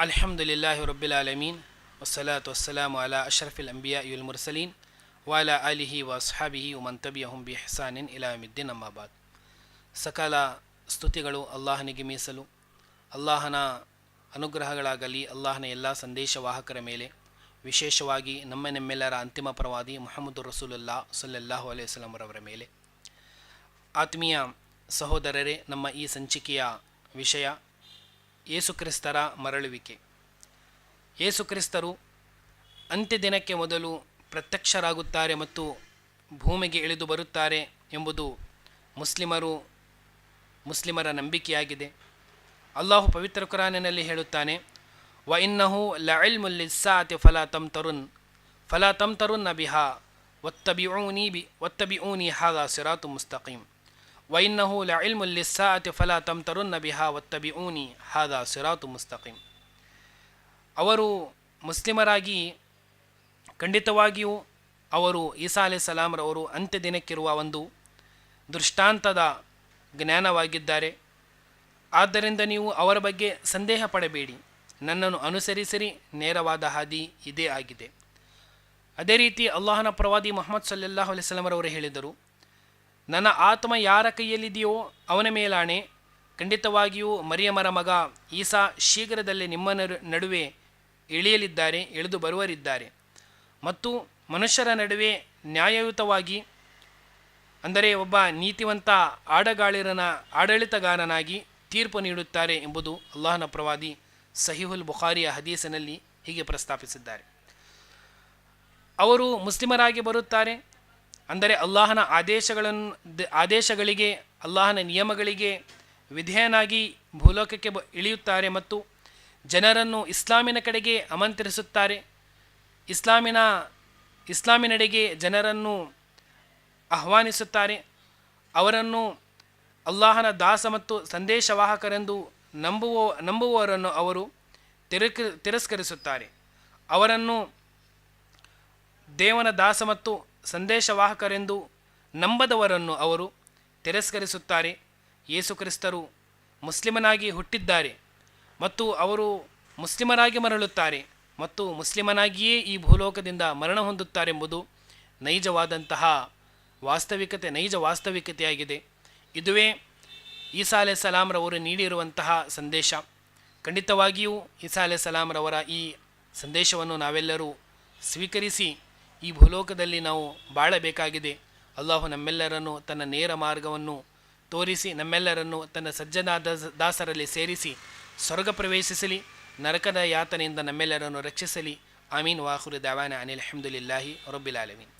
ಅಲ್ಹಮದುಲಿಲ್ಲಾಹಿ ರಬ್ಬಿಲ್ ಅಲಮೀನ್ ವಸಲಾತ್ ವಸ್ಸಲಾಮು ಅಲಾ ಅಶ್ರಫಿಲ್ ಅಂಬಿಯಾ ಇಲ್ ಮುರ್ಸಲೀನ್ ವಾಲಾ ಅಲಿಹಿ ವಸ್ಹಾಬಿಹಿ ಉಮನ್ ತಬಿ ಅಹುಂಬಿ ಹೆಸಾನಿನ್ ಇಲಾಮಿದ್ದೀನ್ ಅಮ್ಮಾಬಾದ್ ಸಕಲ ಸ್ತುತಿಗಳು ಅಲ್ಲಾಹನಿಗೆ ಮೀಸಲು. ಅಲ್ಲಾಹನ ಅನುಗ್ರಹಗಳಾಗಲಿ, ಅಲ್ಲಾಹನ ಎಲ್ಲ ಸಂದೇಶವಾಹಕರ ಮೇಲೆ. ವಿಶೇಷವಾಗಿ ನಮ್ಮ ನಮ್ಮೆಲ್ಲರ ಅಂತಿಮ ಪ್ರವಾದಿ ಮೊಹಮ್ಮದು ರಸೂಲುಲ್ಲಾ ಸುಲ್ಲಾಹು ಅಲೈಹಿ ಸ್ವಲಂರವರ ಮೇಲೆ. ಆತ್ಮೀಯ ಸಹೋದರರೇ, ನಮ್ಮ ಈ ಸಂಚಿಕೆಯ ವಿಷಯ ಯೇಸುಕ್ರಿಸ್ತರ ಮರಳುವಿಕೆ. ಯೇಸುಕ್ರಿಸ್ತರು ಅಂತ್ಯದಿನಕ್ಕೆ ಮೊದಲು ಪ್ರತ್ಯಕ್ಷರಾಗುತ್ತಾರೆ ಮತ್ತು ಭೂಮಿಗೆ ಇಳಿದು ಬರುತ್ತಾರೆ ಎಂಬುದು ಮುಸ್ಲಿಮರು, ಮುಸ್ಲಿಮರ ನಂಬಿಕೆಯಾಗಿದೆ. ಅಲ್ಲಾಹು ಪವಿತ್ರ ಕುರಾನಿನಲ್ಲಿ ಹೇಳುತ್ತಾನೆ ವ ಇನ್ನಹು ಲಇಲ್ಮುಲ್ಲಿಸ್ಸಾತಿ ಫಲಾ ತಮ್ ತರುನ್ ಫಲಾ ತಮ್ ತರುನ್ ಬಿಹಾ ನೀ ಬಿ ಒತ್ತಬಿಊನಿ ಹಾದ ಸಿರಾತು ಮುಸ್ತಕೀಮ್. ವ ಇನ್ನಹು ಲಇಲ್ಮುಲ್ಲಿಸ್ಸಾತಿ ಫಲಾ ತಮ್ ತರುನ್ ಬಿಹಾ ಒತ್ತಬಿಊನಿ ಹಾದ ಸಿರಾತು ಮುಸ್ತಕಿಂ ಅವರು ಮುಸ್ಲಿಮರಾಗಿ ಖಂಡಿತವಾಗಿಯೂ ಅವರು ಈಸಾ ಅಲಿ ಸಲಾಮ್ರವರು ಅಂತ್ಯ ದಿನಕ್ಕಿರುವ ಒಂದು ದೃಷ್ಟಾಂತದ ಜ್ಞಾನವಾಗಿದ್ದಾರೆ. ಆದ್ದರಿಂದ ನೀವು ಅವರ ಬಗ್ಗೆ ಸಂದೇಹ ಪಡಬೇಡಿ. ನನ್ನನ್ನು ಅನುಸರಿಸಿರಿ, ನೇರವಾದ ಹಾದಿ ಇದೇ ಆಗಿದೆ. ಅದೇ ರೀತಿ ಅಲ್ಲಾಹನ ಪ್ರವಾದಿ ಮೊಹಮ್ಮದ್ ಸಲ್ಲಾಹು ಅವರು ಹೇಳಿದರು ನನ್ನ ಆತ್ಮ ಯಾರ ಕೈಯಲ್ಲಿದೆಯೋ ಅವನ ಮೇಲಾಣೆ. ಖಂಡಿತವಾಗಿಯೂ ಮರಿಯಮರ ಮಗ ಈಸಾ ಶೀಘ್ರದಲ್ಲೇ ನಿಮ್ಮ ನಡುವೆ ಇಳಿಯಲಿದ್ದಾರೆ ಇಳಿದು ಬರುವರಿದ್ದಾರೆ. ಮತ್ತು ಮನುಷ್ಯರ ನಡುವೆ ನ್ಯಾಯಯುತವಾಗಿ, ಅಂದರೆ ಒಬ್ಬ ನೀತಿವಂತ ಆಡಗಾಳಿರನ, ಆಡಳಿತಗಾರನಾಗಿ ತೀರ್ಪು ನೀಡುತ್ತಾರೆ ಎಂಬುದು ಅಲ್ಲಾಹನ ಪ್ರವಾದಿ ಸಹಿಹುಲ್ ಬುಖಾರಿಯ ಹದೀಸಿನಲ್ಲಿ ಹೀಗೆ ಪ್ರಸ್ತಾಪಿಸಿದ್ದಾರೆ. ಅವರು ಮುಸ್ಲಿಮರಾಗಿ ಬರುತ್ತಾರೆ ಅಂದರೆ ಅಲ್ಲಾಹನ ಆದೇಶಗಳನ್ನು ಆದೇಶಗಳಿಗೆ, ಅಲ್ಲಾಹನ ನಿಯಮಗಳಿಗೆ ವಿಧೇಯನಾಗಿ ಭೂಲೋಕಕ್ಕೆ ಇಳಿಯುತ್ತಾರೆ ಮತ್ತು ಜನರನ್ನು ಇಸ್ಲಾಮಿನ ಕಡೆಗೆ ಆಮಂತ್ರಿಸುತ್ತಾರೆ ಇಸ್ಲಾಮಿನ, ಇಸ್ಲಾಮಿನೆಡೆಗೆ ಜನರನ್ನು ಆಹ್ವಾನಿಸುತ್ತಾರೆ. ಅವರನ್ನು ಅಲ್ಲಾಹನ ದಾಸ ಮತ್ತು ಸಂದೇಶವಾಹಕರೆಂದು ನಂಬುವ, ನಂಬುವವರನ್ನು ಅವರು ತಿರಕ, ತಿರಸ್ಕರಿಸುತ್ತಾರೆ. ಅವರನ್ನು ದೇವನ ದಾಸ ಮತ್ತು ಸಂದೇಶವಾಹಕರೆಂದು ನಂಬದವರನ್ನು ಅವರು ತಿರಸ್ಕರಿಸುತ್ತಾರೆ. ಯೇಸುಕ್ರಿಸ್ತರು ಮುಸ್ಲಿಮನಾಗಿ ಹುಟ್ಟಿದ್ದಾರೆ ಮತ್ತು ಅವರು ಮುಸ್ಲಿಮರಾಗಿ ಮರಳುತ್ತಾರೆ ಮತ್ತು ಮುಸ್ಲಿಮನಾಗಿಯೇ ಈ ಭೂಲೋಕದಿಂದ ಮರಣ ಹೊಂದುತ್ತಾರೆಂಬುದು ನೈಜವಾದಂತಹ ವಾಸ್ತವಿಕತೆ, ನೈಜ ವಾಸ್ತವಿಕತೆಯಾಗಿದೆ. ಇದುವೇ ಈಸಾ ಅಲೆ ಸಲಾಂರವರು ನೀಡಿರುವಂತಹ ಸಂದೇಶ. ಖಂಡಿತವಾಗಿಯೂ ಈಸಾ ಅಲೆ ಸಲಾಂರವರ ಈ ಸಂದೇಶವನ್ನು ನಾವೆಲ್ಲರೂ ಸ್ವೀಕರಿಸಿ ಈ ಭೂಲೋಕದಲ್ಲಿ ನಾವು ಬಾಳಬೇಕಾಗಿದೆ. ಅಲ್ಲಾಹು ನಮ್ಮೆಲ್ಲರನ್ನು ತನ್ನ ನೇರ ಮಾರ್ಗವನ್ನು ತೋರಿಸಿ, ನಮ್ಮೆಲ್ಲರನ್ನು ತನ್ನ ಸಜ್ಜನಾದ ದಾಸರಲ್ಲಿ ಸೇರಿಸಿ, ಸ್ವರ್ಗ ಪ್ರವೇಶಿಸಲಿ, ನರಕದ ಯಾತನೆಯಿಂದ ನಮ್ಮೆಲ್ಲರನ್ನು ರಕ್ಷಿಸಲಿ. ಆಮೀನ್. ವಾಹುರು ದವಾನ ಅನಿಲ್ ಅಹಮದುಲ್ಲಾಹಿ ರಬ್ಬಿಲ್ ಆಲಮೀನ್.